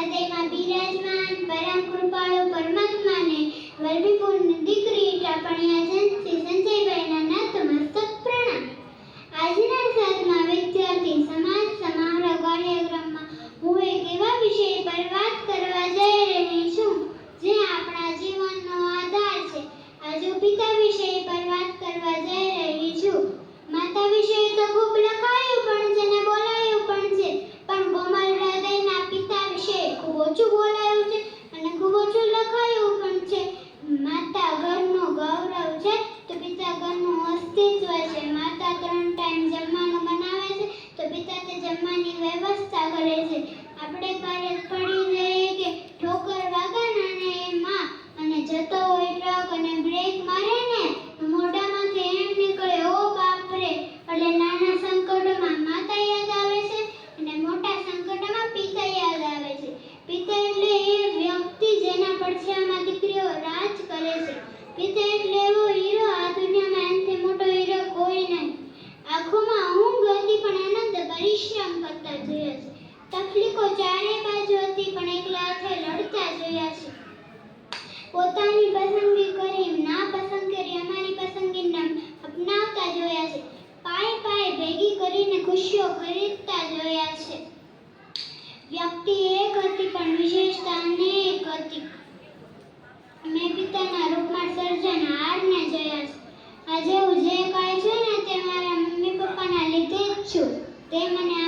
હૃદયમાં બિરાજમાન પરમ કૃપાળુ પરમાત્માને વલ્લભીપુર Este સૈનિકો ચારે બાજુથી પણ એકલા હાથે લડતા જોયા છે. પોતાની પસંદગી કરી, ના પસંદ કરી, અમારી પસંદગીને અપનાવતા જોયા છે. પાય પાય ભેગી કરીને ખુશીઓ ખરીદતા જોયા છે. વ્યક્તિ એક હતી, પણ વિશેષતા અનેક હતી. મેં પિતાના રૂપમાં સર્જન હારને જોયા છે. આજે હું જે કહે છું ને તે મારા મમ્મી પપ્પાના લીધે જ છું. તે મને